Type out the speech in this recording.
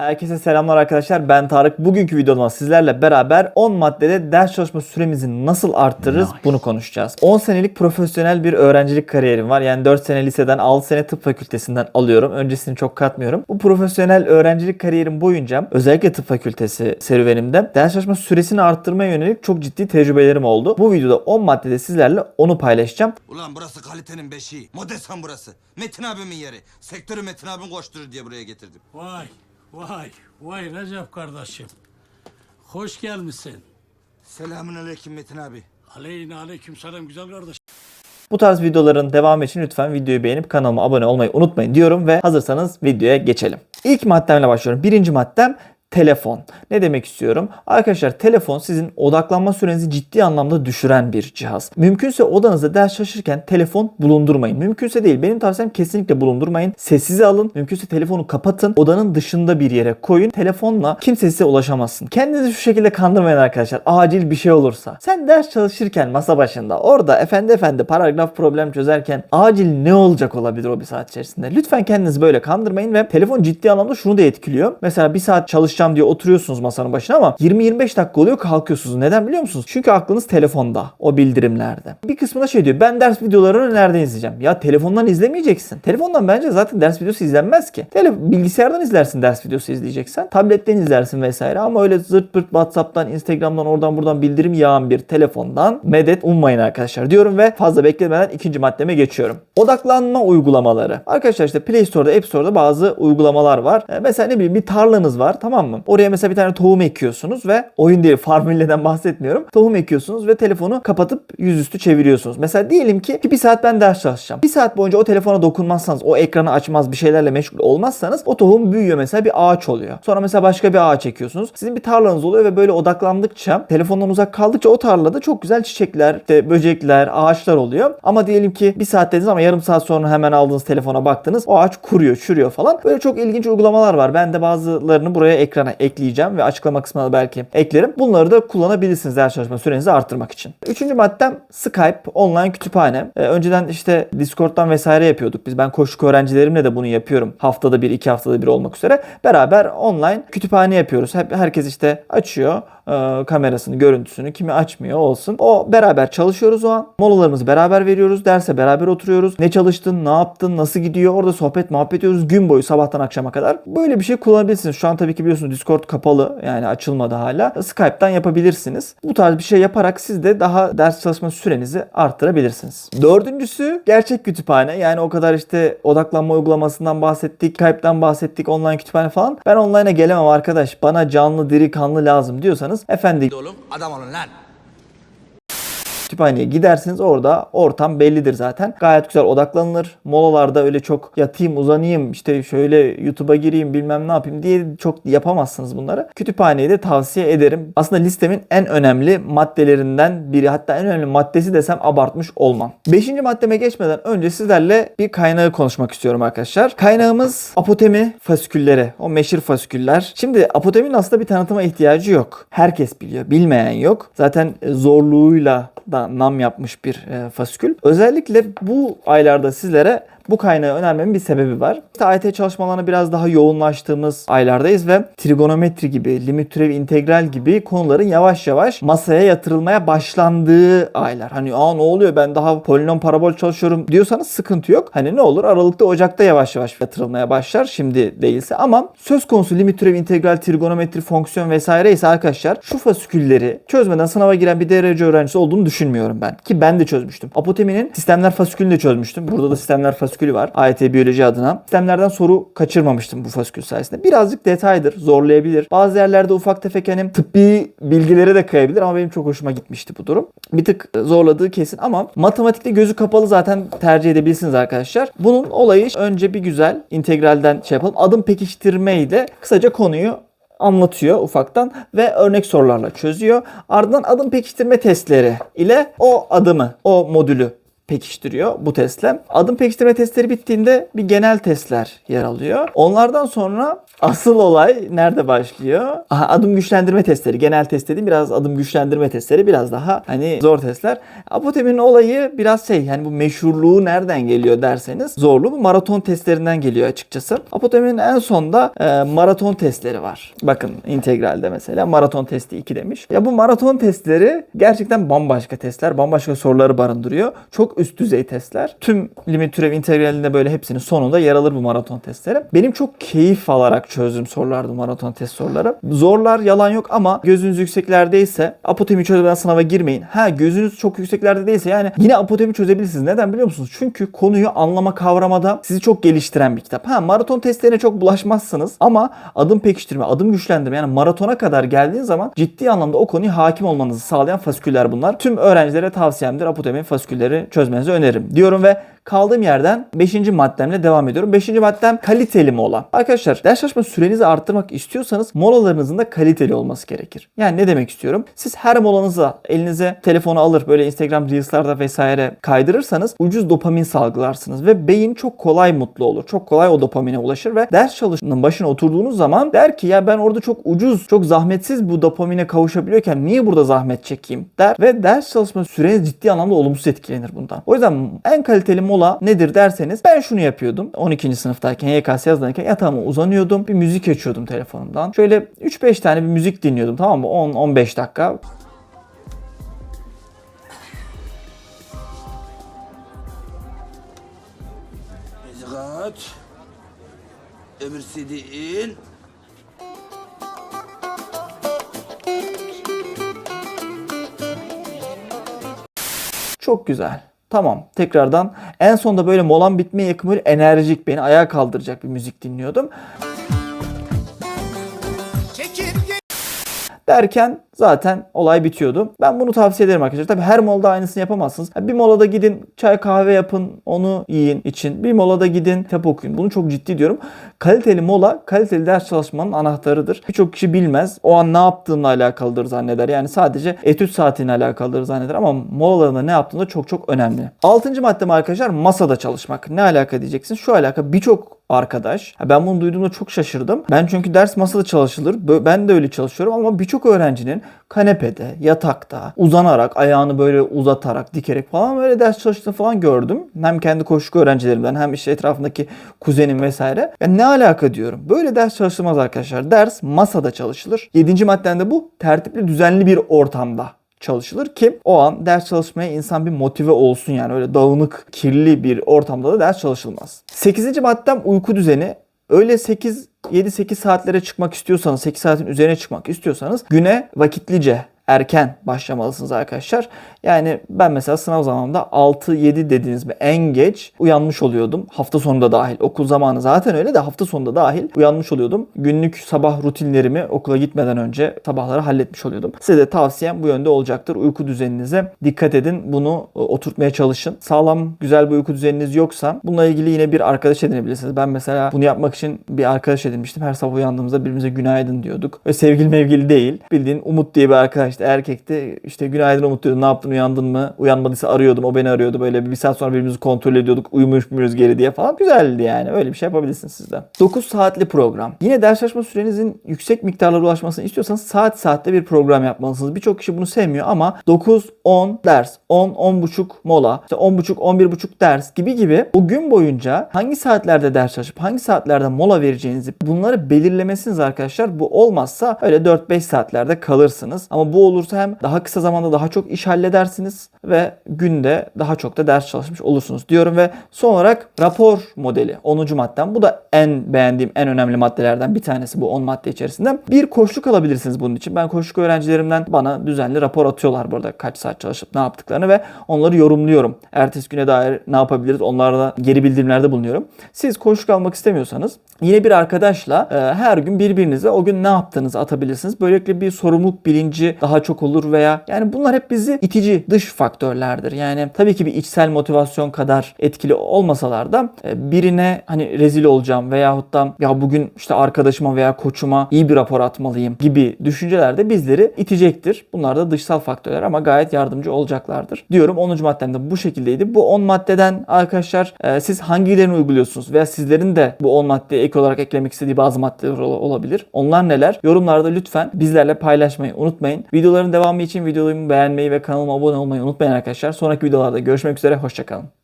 Herkese selamlar arkadaşlar. Ben Tarık. Bugünkü videoda sizlerle beraber 10 maddede ders çalışma süremizi nasıl arttırırız bunu konuşacağız. 10 senelik profesyonel bir öğrencilik kariyerim var. Yani 4 sene liseden 6 sene tıp fakültesinden alıyorum. Öncesini çok katmıyorum. Bu profesyonel öğrencilik kariyerim boyunca özellikle tıp fakültesi serüvenimde ders çalışma süresini arttırmaya yönelik çok ciddi tecrübelerim oldu. Bu videoda 10 maddede sizlerle onu paylaşacağım. Ulan burası kalitenin beşiği. Modesan burası. Metin abimin yeri. Sektörü Metin abim koşturur diye buraya getirdim. Vay, vay, vay Recep kardeşim. Hoş gelmişsin. Selamun aleyküm Metin abi. Aleyhine aleyküm selam güzel kardeş. Bu tarz videoların devamı için lütfen videoyu beğenip kanalıma abone olmayı unutmayın diyorum ve hazırsanız videoya geçelim. İlk maddemle başlıyorum. Birinci maddem telefon. Ne demek istiyorum? Arkadaşlar telefon sizin odaklanma sürenizi ciddi anlamda düşüren bir cihaz. Mümkünse odanızda ders çalışırken telefon bulundurmayın. Mümkünse değil. Benim tavsiyem kesinlikle bulundurmayın. Sessize alın. Mümkünse telefonu kapatın. Odanın dışında bir yere koyun. Telefonla kimse size ulaşamazsın. Kendinizi şu şekilde kandırmayın arkadaşlar. Acil bir şey olursa. Sen ders çalışırken masa başında orada efendi efendi paragraf problem çözerken acil ne olacak olabilir o bir saat içerisinde? Lütfen kendinizi böyle kandırmayın ve telefon ciddi anlamda şunu da etkiliyor. Mesela bir saat çalışacağım diye oturuyorsunuz masanın başına ama 20-25 dakika oluyor kalkıyorsunuz. Neden biliyor musunuz? Çünkü aklınız telefonda. O bildirimlerde. Bir kısmında şey diyor. Ben ders videolarını nereden izleyeceğim? Ya telefondan izlemeyeceksin. Telefondan bence zaten ders videosu izlenmez ki. Tele bilgisayardan izlersin ders videosu izleyeceksen. Tabletten izlersin vesaire ama öyle zırt pırt WhatsApp'tan, Instagram'dan oradan buradan bildirim yağan bir telefondan medet ummayın arkadaşlar diyorum ve fazla beklemeden ikinci maddeme geçiyorum. Odaklanma uygulamaları. Arkadaşlar işte Play Store'da, App Store'da bazı uygulamalar var. Ee, Mesela ne bileyim bir tarlanız var tamam mı? Oraya mesela bir tane tohum ekiyorsunuz ve oyun değil Farmville'den bahsetmiyorum. Tohum ekiyorsunuz ve telefonu kapatıp yüzüstü çeviriyorsunuz. Mesela diyelim ki bir saat ben ders çalışacağım. Bir saat boyunca o telefona dokunmazsanız, o ekranı açmaz, bir şeylerle meşgul olmazsanız o tohum büyüyor mesela bir ağaç oluyor. Sonra mesela başka bir ağaç ekiyorsunuz. Sizin bir tarlanız oluyor ve böyle odaklandıkça, telefondan uzak kaldıkça o tarlada çok güzel çiçekler, işte böcekler, ağaçlar oluyor. Ama diyelim ki bir saat dediniz ama yarım saat sonra hemen aldığınız telefona baktınız. O ağaç kuruyor, çürüyor falan. Böyle çok ilginç uygulamalar var. Ben de bazılarını buraya ekrana ekleyeceğim ve açıklama kısmına belki eklerim. Bunları da kullanabilirsiniz ders çalışma sürenizi arttırmak için. Üçüncü maddem Skype online kütüphane. Ee, önceden işte Discord'dan vesaire yapıyorduk. Biz ben koşuk öğrencilerimle de bunu yapıyorum. Haftada bir, iki haftada bir olmak üzere. Beraber online kütüphane yapıyoruz. Hep herkes işte açıyor e, kamerasını, görüntüsünü. Kimi açmıyor olsun. O beraber çalışıyoruz o an. Molalarımızı beraber veriyoruz. Derse beraber oturuyoruz. Ne çalıştın, ne yaptın, nasıl gidiyor? Orada sohbet, muhabbet ediyoruz gün boyu sabahtan akşama kadar. Böyle bir şey kullanabilirsiniz. Şu an tabii ki biliyorsunuz Discord kapalı. Yani açılmadı hala. Skype'tan yapabilirsiniz. Bu tarz bir şey yaparak siz de daha ders çalışma sürenizi arttırabilirsiniz. Dördüncüsü gerçek kütüphane. Yani o kadar işte odaklanma uygulamasından bahsettik, Skype'tan bahsettik, online kütüphane falan. Ben online'a gelemem arkadaş. Bana canlı, diri, kanlı lazım diyorsanız efendi Oğlum adam olun lan. Kütüphaneye gidersiniz orada ortam bellidir zaten. Gayet güzel odaklanılır. Molalarda öyle çok yatayım uzanayım işte şöyle YouTube'a gireyim bilmem ne yapayım diye çok yapamazsınız bunları. Kütüphaneyi de tavsiye ederim. Aslında listemin en önemli maddelerinden biri hatta en önemli maddesi desem abartmış olmam. Beşinci maddeme geçmeden önce sizlerle bir kaynağı konuşmak istiyorum arkadaşlar. Kaynağımız apotemi fasikülleri. O meşhur fasiküller. Şimdi apotemin aslında bir tanıtıma ihtiyacı yok. Herkes biliyor. Bilmeyen yok. Zaten zorluğuyla da nam yapmış bir e, fasikül. Özellikle bu aylarda sizlere bu kaynağı önermemin bir sebebi var. İşte AYT çalışmalarına biraz daha yoğunlaştığımız aylardayız ve trigonometri gibi, limit türevi integral gibi konuların yavaş yavaş masaya yatırılmaya başlandığı aylar. Hani aa ne oluyor ben daha polinom parabol çalışıyorum diyorsanız sıkıntı yok. Hani ne olur Aralık'ta Ocak'ta yavaş yavaş yatırılmaya başlar şimdi değilse ama söz konusu limit türevi integral, trigonometri, fonksiyon vesaire ise arkadaşlar şu fasikülleri çözmeden sınava giren bir derece öğrencisi olduğunu düşünmüyorum ben. Ki ben de çözmüştüm. Apoteminin sistemler fasikülünü de çözmüştüm. Burada da sistemler fasikülü var. AYT biyoloji adına. Sistemlerden soru kaçırmamıştım bu fasikül sayesinde. Birazcık detaydır, zorlayabilir. Bazı yerlerde ufak tefek hani tıbbi bilgilere de kayabilir ama benim çok hoşuma gitmişti bu durum. Bir tık zorladığı kesin ama matematikte gözü kapalı zaten tercih edebilirsiniz arkadaşlar. Bunun olayı önce bir güzel integralden şey yapalım. Adım pekiştirmeyle kısaca konuyu anlatıyor ufaktan ve örnek sorularla çözüyor. Ardından adım pekiştirme testleri ile o adımı, o modülü pekiştiriyor bu testle. Adım pekiştirme testleri bittiğinde bir genel testler yer alıyor. Onlardan sonra asıl olay nerede başlıyor? Aha, adım güçlendirme testleri. Genel test dediğim biraz adım güçlendirme testleri biraz daha hani zor testler. Apotem'in olayı biraz şey yani bu meşhurluğu nereden geliyor derseniz zorluğu bu maraton testlerinden geliyor açıkçası. Apotem'in en sonda e, maraton testleri var. Bakın integralde mesela maraton testi 2 demiş. Ya bu maraton testleri gerçekten bambaşka testler. Bambaşka soruları barındırıyor. Çok üst düzey testler. Tüm limit türev integralinde böyle hepsinin sonunda yer alır bu maraton testleri. Benim çok keyif alarak çözdüğüm sorulardı maraton test soruları. Zorlar yalan yok ama gözünüz yükseklerdeyse apotemi çözmeden sınava girmeyin. Ha gözünüz çok yükseklerde değilse yani yine apotemi çözebilirsiniz. Neden biliyor musunuz? Çünkü konuyu anlama kavramada sizi çok geliştiren bir kitap. Ha maraton testlerine çok bulaşmazsınız ama adım pekiştirme, adım güçlendirme yani maratona kadar geldiğin zaman ciddi anlamda o konuya hakim olmanızı sağlayan fasiküller bunlar. Tüm öğrencilere tavsiyemdir apotemi fasikülleri çözmenizi öneririm diyorum ve kaldığım yerden 5. maddemle devam ediyorum. 5. maddem kaliteli mola. Arkadaşlar ders çalışma sürenizi arttırmak istiyorsanız molalarınızın da kaliteli olması gerekir. Yani ne demek istiyorum? Siz her molanıza elinize telefonu alır böyle Instagram Reels'larda vesaire kaydırırsanız ucuz dopamin salgılarsınız ve beyin çok kolay mutlu olur. Çok kolay o dopamine ulaşır ve ders çalışmanın başına oturduğunuz zaman der ki ya ben orada çok ucuz, çok zahmetsiz bu dopamine kavuşabiliyorken niye burada zahmet çekeyim der ve ders çalışma süreniz ciddi anlamda olumsuz etkilenir bundan. O yüzden en kaliteli mola nedir derseniz ben şunu yapıyordum. 12. sınıftayken YKS yazılırken yatağıma uzanıyordum. Bir müzik açıyordum telefonumdan. Şöyle 3-5 tane bir müzik dinliyordum tamam mı? 10-15 dakika. Dikkat. Öbür CD in. Çok güzel. Tamam tekrardan en sonda böyle molam bitmeye yakın böyle enerjik beni ayağa kaldıracak bir müzik dinliyordum. Derken zaten olay bitiyordu. Ben bunu tavsiye ederim arkadaşlar. Tabii her molada aynısını yapamazsınız. Bir molada gidin çay kahve yapın onu yiyin için. Bir molada gidin kitap okuyun. Bunu çok ciddi diyorum. Kaliteli mola kaliteli ders çalışmanın anahtarıdır. Birçok kişi bilmez. O an ne yaptığınla alakalıdır zanneder. Yani sadece etüt saatiyle alakalıdır zanneder ama molalarında ne yaptığında çok çok önemli. Altıncı maddem arkadaşlar masada çalışmak. Ne alaka diyeceksin? Şu alaka birçok arkadaş. Ben bunu duyduğumda çok şaşırdım. Ben çünkü ders masada çalışılır. Ben de öyle çalışıyorum ama birçok öğrencinin kanepede, yatakta, uzanarak, ayağını böyle uzatarak, dikerek falan böyle ders çalıştığını falan gördüm. Hem kendi koşuk öğrencilerimden hem işte etrafındaki kuzenim vesaire. Ya ne alaka diyorum. Böyle ders çalışılmaz arkadaşlar. Ders masada çalışılır. Yedinci madden de bu. Tertipli, düzenli bir ortamda çalışılır ki o an ders çalışmaya insan bir motive olsun yani öyle dağınık, kirli bir ortamda da ders çalışılmaz. 8. maddem uyku düzeni. Öyle 8 7-8 saatlere çıkmak istiyorsanız, 8 saatin üzerine çıkmak istiyorsanız güne vakitlice erken başlamalısınız arkadaşlar. Yani ben mesela sınav zamanında 6-7 dediğiniz mi en geç uyanmış oluyordum. Hafta sonunda dahil. Okul zamanı zaten öyle de hafta sonunda dahil uyanmış oluyordum. Günlük sabah rutinlerimi okula gitmeden önce sabahları halletmiş oluyordum. Size de tavsiyem bu yönde olacaktır. Uyku düzeninize dikkat edin. Bunu e, oturtmaya çalışın. Sağlam güzel bir uyku düzeniniz yoksa bununla ilgili yine bir arkadaş edinebilirsiniz. Ben mesela bunu yapmak için bir arkadaş edinmiştim. Her sabah uyandığımızda birbirimize günaydın diyorduk. Ve sevgili mevgili değil. Bildiğin Umut diye bir arkadaştı. Erkekti. İşte günaydın Umut diyordu. Ne yaptın uyandın mı? Uyanmadıysa arıyordum. O beni arıyordu. Böyle bir saat sonra birbirimizi kontrol ediyorduk. Uyumuş muyuz geri diye falan. Güzeldi yani. Öyle bir şey yapabilirsiniz siz de. 9 saatli program. Yine ders çalışma sürenizin yüksek miktarlara ulaşmasını istiyorsanız saat saatte bir program yapmalısınız. Birçok kişi bunu sevmiyor ama 9-10 ders, 10-10.30 mola, işte 10.30-11.30 ders gibi gibi o gün boyunca hangi saatlerde ders çalışıp hangi saatlerde mola vereceğinizi bunları belirlemesiniz arkadaşlar. Bu olmazsa öyle 4-5 saatlerde kalırsınız. Ama bu olursa hem daha kısa zamanda daha çok iş halledersiniz ve günde daha çok da ders çalışmış olursunuz diyorum ve son olarak rapor modeli 10. maddem. Bu da en beğendiğim en önemli maddelerden bir tanesi bu 10 madde içerisinde. Bir koşluk alabilirsiniz bunun için. Ben koşluk öğrencilerimden bana düzenli rapor atıyorlar burada kaç saat çalışıp ne yaptıklarını ve onları yorumluyorum. Ertesi güne dair ne yapabiliriz onlarla geri bildirimlerde bulunuyorum. Siz koşluk almak istemiyorsanız yine bir arkadaşla e, her gün birbirinize o gün ne yaptığınızı atabilirsiniz. Böylelikle bir sorumluluk bilinci daha daha çok olur veya yani bunlar hep bizi itici dış faktörlerdir. Yani tabii ki bir içsel motivasyon kadar etkili olmasalar da e, birine hani rezil olacağım veyahut da ya bugün işte arkadaşıma veya koçuma iyi bir rapor atmalıyım gibi düşünceler de bizleri itecektir. Bunlar da dışsal faktörler ama gayet yardımcı olacaklardır. Diyorum 10. maddem de bu şekildeydi. Bu 10 maddeden arkadaşlar e, siz hangilerini uyguluyorsunuz veya sizlerin de bu 10 maddeye ek olarak eklemek istediği bazı maddeler ol- olabilir. Onlar neler? Yorumlarda lütfen bizlerle paylaşmayı unutmayın. Videoların devamı için videomu beğenmeyi ve kanalıma abone olmayı unutmayın arkadaşlar. Sonraki videolarda görüşmek üzere. Hoşçakalın.